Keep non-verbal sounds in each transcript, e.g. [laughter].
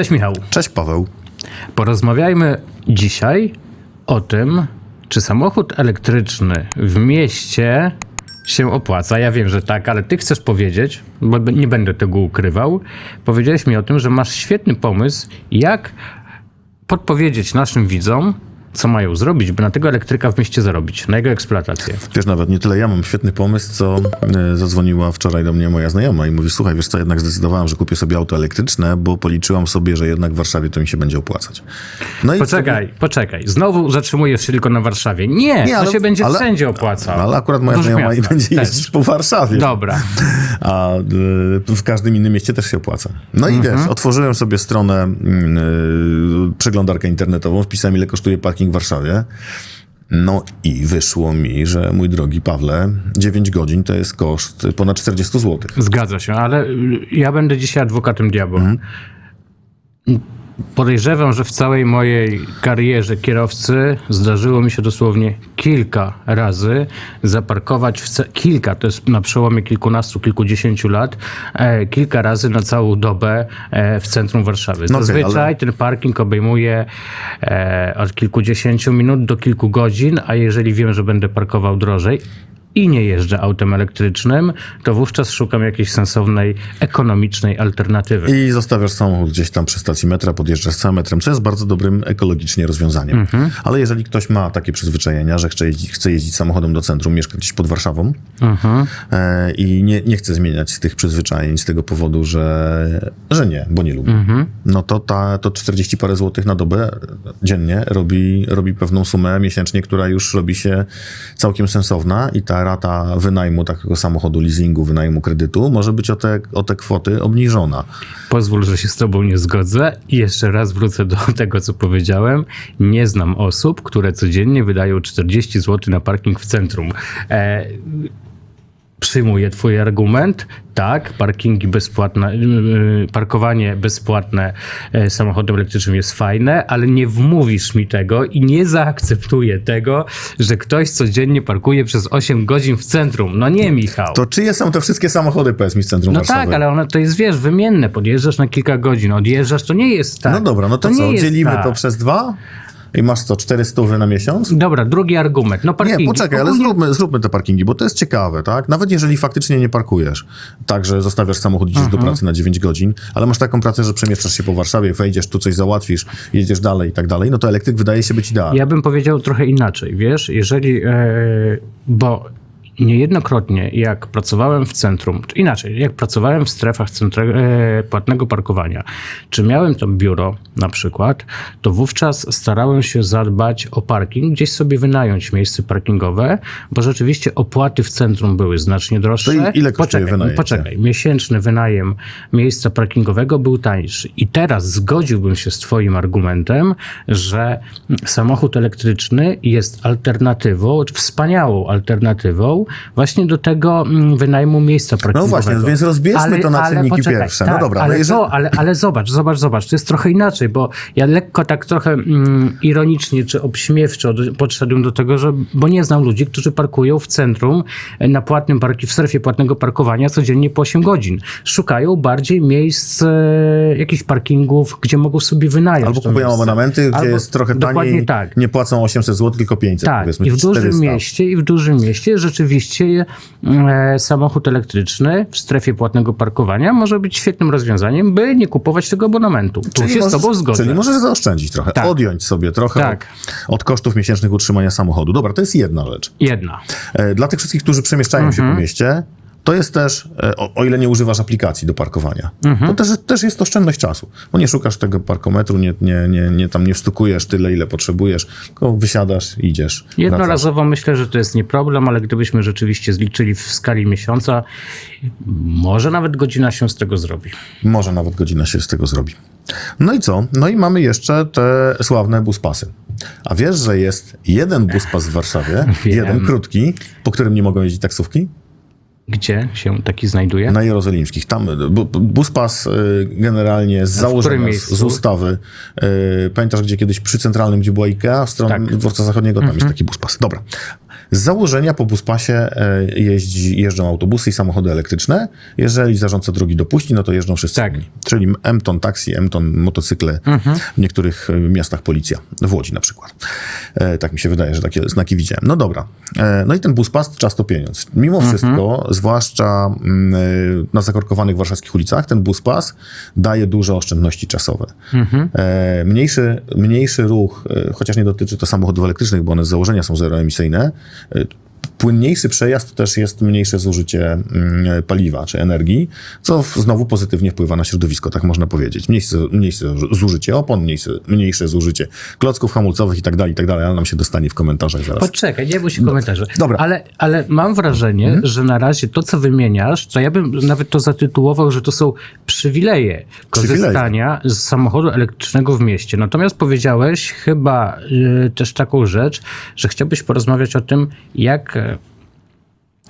Cześć Michał. Cześć Paweł. Porozmawiajmy dzisiaj o tym, czy samochód elektryczny w mieście się opłaca. Ja wiem, że tak, ale ty chcesz powiedzieć, bo nie będę tego ukrywał. Powiedziałeś mi o tym, że masz świetny pomysł, jak podpowiedzieć naszym widzom, co mają zrobić, by na tego elektryka w mieście zarobić, na jego eksploatację. Wiesz, nawet nie tyle ja mam świetny pomysł, co e, zadzwoniła wczoraj do mnie moja znajoma i mówi, słuchaj, wiesz co, jednak zdecydowałem, że kupię sobie auto elektryczne, bo policzyłam sobie, że jednak w Warszawie to mi się będzie opłacać. No i Poczekaj, poczekaj. Znowu zatrzymujesz się tylko na Warszawie. Nie, Nie, to ale- się będzie ale- wszędzie opłacał. No, ale akurat moja dużych znajoma i miastach będzie też. jeździć po Warszawie. Dobra. A y, w każdym innym mieście też się opłaca. No i Mhm. wiesz, otworzyłem sobie stronę, mm, y, przeglądarkę internetową, wpisałem ile kosztuje parking w Warszawie. No i wyszło mi, że mój drogi Pawle, 9 godzin to jest koszt ponad 40 zł. Zgadza się, ale ja będę dzisiaj adwokatem diabła. Podejrzewam, że w całej mojej karierze kierowcy zdarzyło mi się dosłownie kilka razy zaparkować kilka, to jest na przełomie kilkunastu, kilkudziesięciu lat, e, kilka razy na całą dobę e, w centrum Warszawy. No Zazwyczaj ale- ten parking obejmuje e, od kilkudziesięciu minut do kilku godzin, a jeżeli wiem, że będę parkował drożej i nie jeżdżę autem elektrycznym, to wówczas szukam jakiejś sensownej, ekonomicznej alternatywy. I zostawiasz samochód gdzieś tam przy stacji metra, podjeżdżasz całym metrem, co jest bardzo dobrym ekologicznie rozwiązaniem. Mhm. Ale jeżeli ktoś ma takie przyzwyczajenia, że chce jeździć, chce jeździć samochodem do centrum, mieszka gdzieś pod Warszawą Mhm. e, i nie, nie chce zmieniać tych przyzwyczajeń z tego powodu, że, że nie, bo nie lubi, Mhm. no to ta, to 40 parę złotych na dobę dziennie robi, robi pewną sumę miesięcznie, która już robi się całkiem sensowna i ta rata wynajmu takiego samochodu, leasingu, wynajmu kredytu może być o te, o te kwoty obniżona. Pozwól, że się z tobą nie zgodzę i jeszcze raz wrócę do [laughs] tego, co powiedziałem. Nie znam osób, które codziennie wydają 40 zł na parking w centrum. E, przyjmuję twój argument. Tak, parkingi bezpłatne, yy, parkowanie bezpłatne e, samochodem elektrycznym jest fajne, ale nie wmówisz mi tego i nie zaakceptuję tego, że ktoś codziennie parkuje przez 8 godzin w centrum. No nie, Michał. To czyje są te wszystkie samochody, powiedz mi, z centrum No Warszawy? tak, ale ono to jest, wiesz, wymienne. Podjeżdżasz na kilka godzin, odjeżdżasz, to nie jest tak. No dobra, no to, nie co, dzielimy tak. to przez dwa? I masz co, 400 na miesiąc? Dobra, drugi argument. No parkingi. Nie, poczekaj, ale zróbmy, zróbmy te parkingi, bo to jest ciekawe, tak? Nawet jeżeli faktycznie nie parkujesz, tak, że zostawiasz samochód, idziesz do pracy na 9 godzin, ale masz taką pracę, że przemieszczasz się po Warszawie, wejdziesz, tu coś załatwisz, jedziesz dalej i tak dalej, no to elektryk wydaje się być idealny. Ja bym powiedział trochę inaczej, wiesz, jeżeli, e, bo niejednokrotnie jak pracowałem w centrum, czy inaczej, jak pracowałem w strefach e, płatnego parkowania, czy miałem tam biuro na przykład, to wówczas starałem się zadbać o parking, gdzieś sobie wynająć miejsce parkingowe, bo rzeczywiście opłaty w centrum były znacznie droższe. To i- ile kosztuje poczekaj, poczekaj, miesięczny wynajem miejsca parkingowego był tańszy. I teraz zgodziłbym się z Twoim argumentem, że samochód elektryczny jest alternatywą, czy wspaniałą alternatywą właśnie do tego mm, wynajmu miejsca parkingowego. właśnie, no więc rozbierzmy to na czynniki pierwsze. No Tak, dobra, no ale, jeżeli- to, ale, ale zobacz, zobacz, zobacz, to jest trochę inaczej, bo ja lekko tak trochę mm, ironicznie czy obśmiewczo podszedłem do tego, że, bo nie znam ludzi, którzy parkują w centrum e, na płatnym parki, w strefie płatnego parkowania codziennie po 8 godzin. Szukają bardziej miejsc, e, jakichś parkingów, gdzie mogą sobie wynająć Albo kupują miejsce. abonamenty, gdzie Albo- jest trochę taniej, tak. nie płacą 800 zł, tylko 500 Tak, powiedzmy, i w dużym 400. mieście, i w dużym mieście rzeczywiście e, samochód elektryczny w strefie płatnego parkowania może być świetnym rozwiązaniem, by nie kupować tego abonamentu. Tu się z tobą zgodzę. Czyli możesz zaoszczędzić trochę, Tak. odjąć sobie trochę Tak. od, od kosztów miesięcznych utrzymania samochodu. Dobra, to jest jedna rzecz. Jedna. E, Dla tych wszystkich, którzy przemieszczają się Mhm. po mieście, to jest też, e, o, o ile nie używasz aplikacji do parkowania, Mhm. to też, też jest oszczędność czasu. Bo nie szukasz tego parkometru, nie, nie, nie, nie, tam nie wstukujesz tyle, ile potrzebujesz, tylko wysiadasz, idziesz. wracasz. Jednorazowo myślę, że to jest nie problem, ale gdybyśmy rzeczywiście zliczyli w skali miesiąca, może nawet godzina się z tego zrobi. Może nawet godzina się z tego zrobi. No i co? No i mamy jeszcze te sławne buspasy. A wiesz, że jest jeden buspas w Warszawie, [laughs] Wiem. jeden krótki, po którym nie mogą jeździć taksówki? Gdzie się taki znajduje? Na Jerozolimskich. Tam bu, buspas y, generalnie z założenia, z, ustawy. Y, pamiętasz, gdzie kiedyś przy centralnym, gdzie była IKEA, w stronę Tak. dworca zachodniego, tam jest taki buspas. Dobra. Z założenia po buspasie e, jeździ, jeżdżą autobusy i samochody elektryczne. Jeżeli zarządca drogi dopuści, no to jeżdżą wszyscy Tak. Czyli M-ton taksi, M-ton motocykle, w niektórych e, miastach policja, w Łodzi na przykład. E, tak mi się wydaje, że takie znaki widziałem. No dobra. E, no i ten buspas czas to pieniądz. Mimo wszystko, zwłaszcza mm, e, na zakorkowanych warszawskich ulicach, ten buspas daje duże oszczędności czasowe. E, mniejszy, mniejszy ruch, chociaż nie dotyczy to samochodów elektrycznych, bo one z założenia są zeroemisyjne, uh, płynniejszy przejazd to też jest mniejsze zużycie mm, paliwa czy energii, co znowu pozytywnie wpływa na środowisko, tak można powiedzieć. Mniejsze, mniejsze zużycie opon, mniejsze, mniejsze zużycie klocków hamulcowych i tak dalej, i tak dalej, ale nam się dostanie w komentarzach zaraz. Poczekaj, nie bój się komentarze. dobra. Ale, ale mam wrażenie, że na razie to, co wymieniasz, to ja bym nawet to zatytułował, że to są przywileje korzystania z samochodu elektrycznego w mieście. Natomiast powiedziałeś chyba y, też taką rzecz, że chciałbyś porozmawiać o tym, jak e,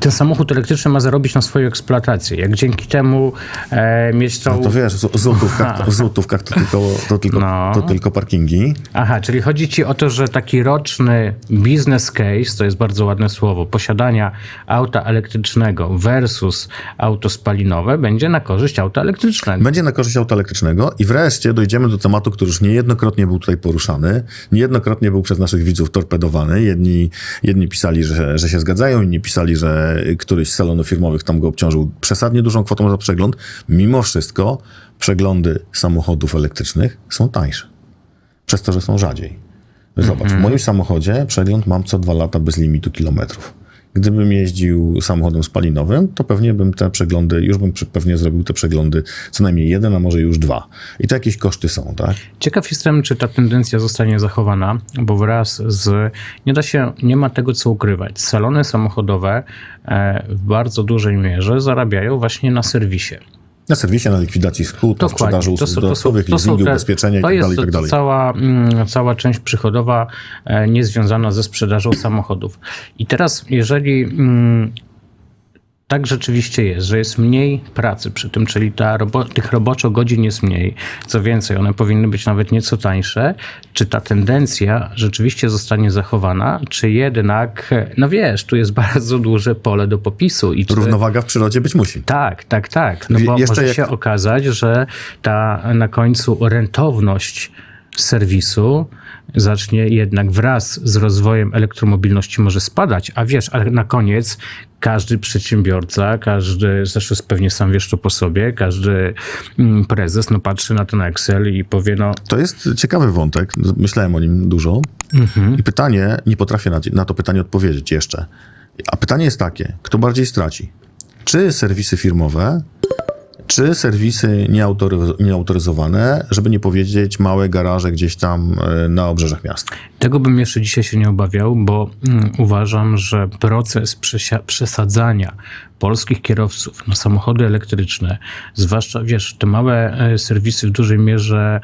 ten samochód elektryczny ma zarobić na swoją eksploatację. Jak dzięki temu e, mieć tą... No to wiesz, w złotówkach, w złotówkach to, tylko, to, tylko, No. to tylko parkingi. Aha, czyli chodzi ci o to, że taki roczny business case, to jest bardzo ładne słowo, posiadania auta elektrycznego versus auto spalinowe będzie na korzyść auta elektrycznego. Będzie na korzyść auta elektrycznego i wreszcie dojdziemy do tematu, który już niejednokrotnie był tutaj poruszany, niejednokrotnie był przez naszych widzów torpedowany. Jedni, jedni pisali, że, że się zgadzają, inni pisali, że któryś z salonów firmowych tam go obciążył przesadnie dużą kwotą za przegląd. Mimo wszystko przeglądy samochodów elektrycznych są tańsze. Przez to, że są rzadziej. Zobacz, w moim samochodzie przegląd mam co dwa lata bez limitu kilometrów. Gdybym jeździł samochodem spalinowym, to pewnie bym te przeglądy, już bym pewnie zrobił te przeglądy co najmniej jeden, a może już dwa. I to jakieś koszty są, tak? Ciekaw jestem, czy ta tendencja zostanie zachowana, bo wraz z... Nie da się, nie ma tego co ukrywać. Salony samochodowe e, w bardzo dużej mierze zarabiają właśnie na serwisie. Na serwisie, na likwidacji szkód, na sprzedaży usług to są- dodatkowych, to są leasingu, te- ubezpieczenia i to tak jest dalej, i tak. Cała, mm, cała część przychodowa e, niezwiązana ze sprzedażą samochodów. I teraz, jeżeli mm, tak rzeczywiście jest, że jest mniej pracy przy tym, czyli ta robo tych roboczo godzin jest mniej, co więcej, one powinny być nawet nieco tańsze, czy ta tendencja rzeczywiście zostanie zachowana, czy jednak, no wiesz, tu jest [laughs] bardzo duże pole do popisu i czy... Równowaga w przyrodzie być musi. Tak, tak, tak. No bo jeszcze może jak- się okazać, że ta na końcu rentowność serwisu zacznie jednak wraz z rozwojem elektromobilności może spadać, a wiesz, ale na koniec każdy przedsiębiorca, każdy, zresztą pewnie sam wiesz to po sobie, każdy mm, prezes no patrzy na ten Excel i powie, no To jest ciekawy wątek, myślałem o nim dużo. I pytanie, nie potrafię na, na to pytanie odpowiedzieć jeszcze. A pytanie jest takie, kto bardziej straci? Czy serwisy firmowe, czy serwisy nieautory- nieautoryzowane, żeby nie powiedzieć małe garaże gdzieś tam e, na obrzeżach miasta? Tego bym jeszcze dzisiaj się nie obawiał, bo mm, uważam, że proces przesadzania polskich kierowców na samochody elektryczne, zwłaszcza, wiesz, te małe e, serwisy w dużej mierze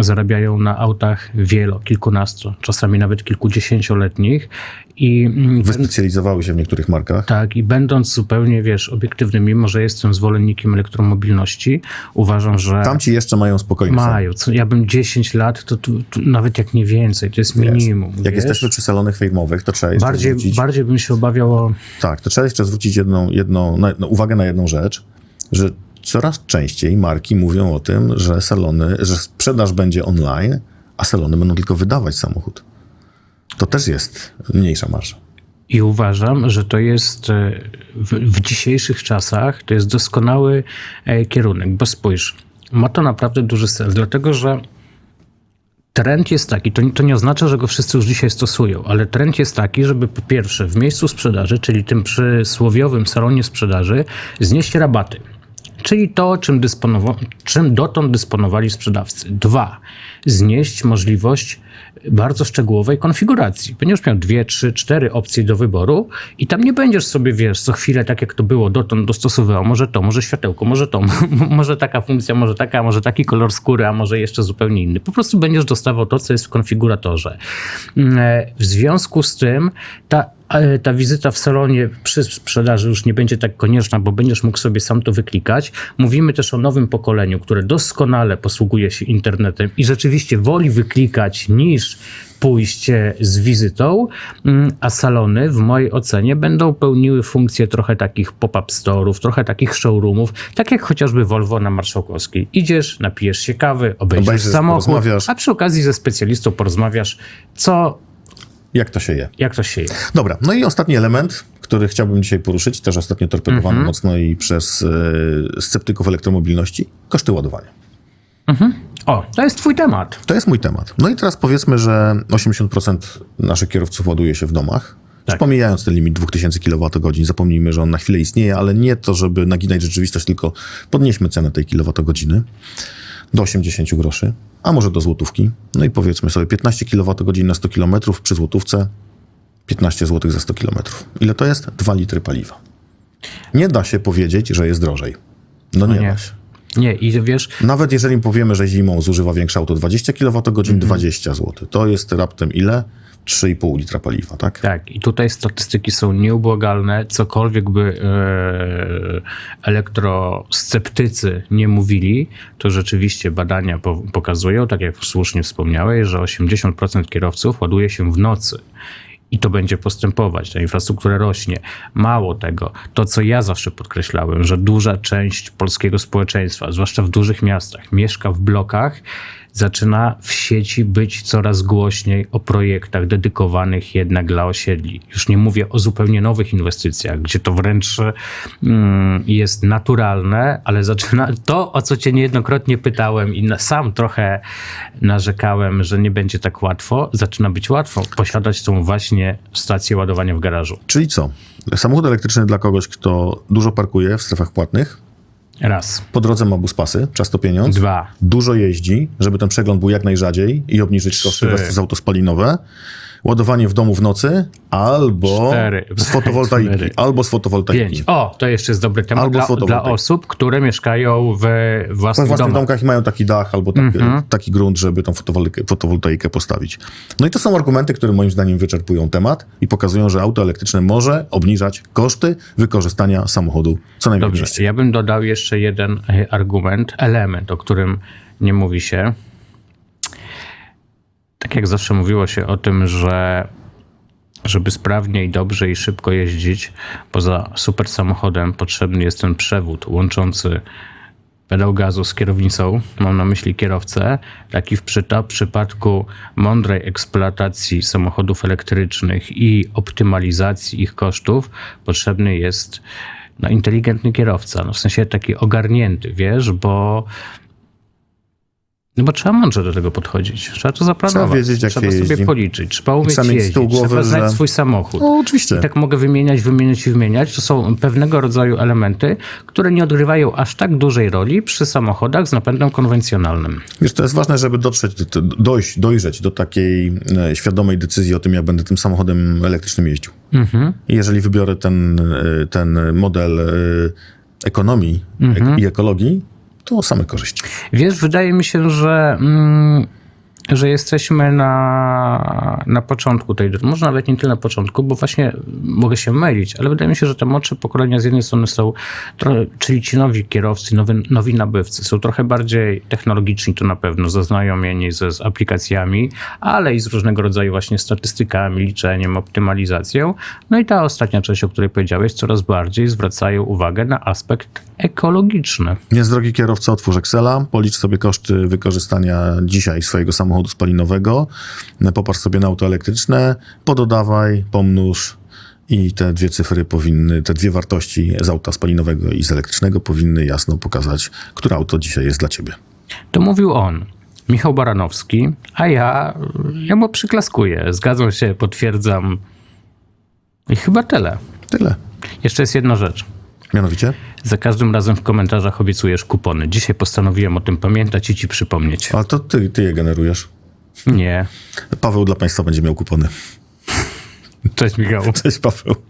zarabiają na autach wielo, kilkunasto, czasami nawet kilkudziesięcioletnich i mm, Wyspecjalizowały się w niektórych markach. tak, i będąc zupełnie, wiesz, obiektywnym, mimo że jestem zwolennikiem elektromobilności, uważam, że Tamci jeszcze mają spokojnie. mają. Co, ja bym 10 lat, to, tu tu nawet jak nie więcej, to jest minimum. Jak wiesz? jesteśmy przy salonach firmowych, to trzeba jeszcze bardziej, zwrócić... bardziej bym się obawiał o... Tak, to trzeba jeszcze zwrócić jedną, jedną na, no, uwagę na jedną rzecz, że coraz częściej marki mówią o tym, że salony, że sprzedaż będzie online, a salony będą tylko wydawać samochód. To też jest mniejsza marża. I uważam, że to jest e, w, w dzisiejszych czasach, to jest doskonały e, kierunek, bo spójrz, ma to naprawdę duży sens, dlatego że trend jest taki, to, to nie oznacza, że go wszyscy już dzisiaj stosują, ale trend jest taki, żeby po pierwsze w miejscu sprzedaży, czyli tym przysłowiowym salonie sprzedaży, znieść rabaty. Czyli to, czym, dysponowa- czym dotąd dysponowali sprzedawcy. Dwa, znieść możliwość bardzo szczegółowej konfiguracji. Będziesz miał dwie, trzy, cztery opcje do wyboru i tam nie będziesz sobie, wiesz, co chwilę, tak jak to było dotąd, dostosowywał, może to, może światełko, może to, [laughs] może taka funkcja, może taka, może taki kolor skóry, a może jeszcze zupełnie inny. Po prostu będziesz dostawał to, co jest w konfiguratorze. Mm, e, W związku z tym ta ta wizyta w salonie przy sprzedaży już nie będzie tak konieczna, bo będziesz mógł sobie sam to wyklikać. Mówimy też o nowym pokoleniu, które doskonale posługuje się internetem i rzeczywiście woli wyklikać niż pójście z wizytą, Mm, a salony w mojej ocenie będą pełniły funkcję trochę takich pop-up store'ów, trochę takich showroomów, tak jak chociażby Volvo na Marszałkowskiej. Idziesz, napijesz się kawy, obejrzysz Obejrzysz, samochód, a przy okazji ze specjalistą porozmawiasz, co, Jak to się je? jak to się je. Dobra, no i ostatni element, który chciałbym dzisiaj poruszyć, też ostatnio torpedowany mocno i przez e, sceptyków elektromobilności, koszty ładowania. O, to jest twój temat. To jest mój temat. No i teraz powiedzmy, że 80% naszych kierowców ładuje się w domach. Tak. Pomijając ten limit 2000 kWh, zapomnijmy, że on na chwilę istnieje, ale nie to, żeby naginać rzeczywistość, tylko podnieśmy cenę tej kilowatogodziny do 80 groszy, a może do złotówki. No i powiedzmy sobie 15 kWh na 100 km przy złotówce 15 zł za 100 km. Ile to jest? 2 litry paliwa. Nie da się powiedzieć, że jest drożej. No nie, nie. da się. Nie, i wiesz, Nawet jeżeli powiemy, że zimą zużywa większe auto 20 kWh, Mhm. 20 zł. To jest raptem ile? 3,5 litra paliwa, tak? tak, i tutaj statystyki są nieubłagalne. Cokolwiek by e, elektrosceptycy nie mówili, to rzeczywiście badania po, pokazują, tak jak słusznie wspomniałeś, że 80% kierowców ładuje się w nocy. I to będzie postępować, ta infrastruktura rośnie. Mało tego, to co ja zawsze podkreślałem, że duża część polskiego społeczeństwa, zwłaszcza w dużych miastach, mieszka w blokach, zaczyna w sieci być coraz głośniej o projektach dedykowanych jednak dla osiedli. Już nie mówię o zupełnie nowych inwestycjach, gdzie to wręcz mm, jest naturalne, ale zaczyna to, o co cię niejednokrotnie pytałem i na, sam trochę narzekałem, że nie będzie tak łatwo, zaczyna być łatwo posiadać tą właśnie stację ładowania w garażu. Czyli co? Samochód elektryczny dla kogoś, kto dużo parkuje w strefach płatnych, Raz. po drodze ma buspasy, czas to pieniądz, Dwa. dużo jeździ, żeby ten przegląd był jak najrzadziej i obniżyć koszty versus auto spalinowe, ładowanie w domu w nocy albo Cztery. z fotowoltaiki, Cztery. albo z fotowoltaiki. Pięć. O, to jeszcze jest dobry temat Albo dla, dla osób, które mieszkają w W własnych własnych domach. domkach i mają taki dach albo taki, Mhm. taki grunt, żeby tą fotowoltaikę, fotowoltaikę postawić. No i to są argumenty, które moim zdaniem wyczerpują temat i pokazują, że auto elektryczne może obniżać koszty wykorzystania samochodu co najmniej w Dobrze, ja bym dodał jeszcze jeden e, argument, element, o którym nie mówi się. Tak jak zawsze mówiło się o tym, że żeby sprawnie i dobrze i szybko jeździć, poza super samochodem potrzebny jest ten przewód łączący pedał gazu z kierownicą, mam na myśli kierowcę, taki w przypadku mądrej eksploatacji samochodów elektrycznych i optymalizacji ich kosztów, potrzebny jest no, inteligentny kierowca, no, w sensie taki ogarnięty, wiesz, bo no bo trzeba mądrze do tego podchodzić. Trzeba to zaplanować. Trzeba wiedzieć, trzeba sobie jeździ. policzyć. Trzeba umieć Trzeba jeździć. głowy, trzeba znać że- swój samochód. No oczywiście. I tak mogę wymieniać, wymieniać i wymieniać. To są pewnego rodzaju elementy, które nie odgrywają aż tak dużej roli przy samochodach z napędem konwencjonalnym. Wiesz, to jest ważne, żeby dotrzeć, do- do- dojść, dojrzeć do takiej e, świadomej decyzji o tym, jak będę tym samochodem elektrycznym jeździł. I jeżeli wybiorę ten, e, ten model e, ekonomii ek- i ekologii, to same korzyści. Wiesz, wydaje mi się, że, mm, że jesteśmy na, na początku tej drogi. Może nawet nie tyle na początku, bo właśnie mogę się mylić, ale wydaje mi się, że te młodsze pokolenia z jednej strony są, trochę, czyli ci nowi kierowcy, nowi, nowi nabywcy, są trochę bardziej technologiczni, to na pewno, zaznajomieni ze, z aplikacjami, ale i z różnego rodzaju właśnie statystykami, liczeniem, optymalizacją. No i ta ostatnia część, o której powiedziałeś, coraz bardziej zwracają uwagę na aspekt ekologiczny. Więc drogi kierowca, otwórz Excela, policz sobie koszty wykorzystania dzisiaj swojego samochodu spalinowego, popatrz sobie na auto elektryczne, pododawaj, pomnóż i te dwie cyfry powinny, te dwie wartości z auta spalinowego i z elektrycznego powinny jasno pokazać, które auto dzisiaj jest dla ciebie. To mówił on, Michał Baranowski, a ja, ja mu przyklaskuję. Zgadzam się, potwierdzam. I chyba tyle. Tyle. Jeszcze jest jedna rzecz. Mianowicie? Za każdym razem w komentarzach obiecujesz kupony. Dzisiaj postanowiłem o tym pamiętać i ci przypomnieć. Ale to ty, ty je generujesz. Nie. Paweł dla państwa będzie miał kupony. Cześć Michał. Cześć Paweł.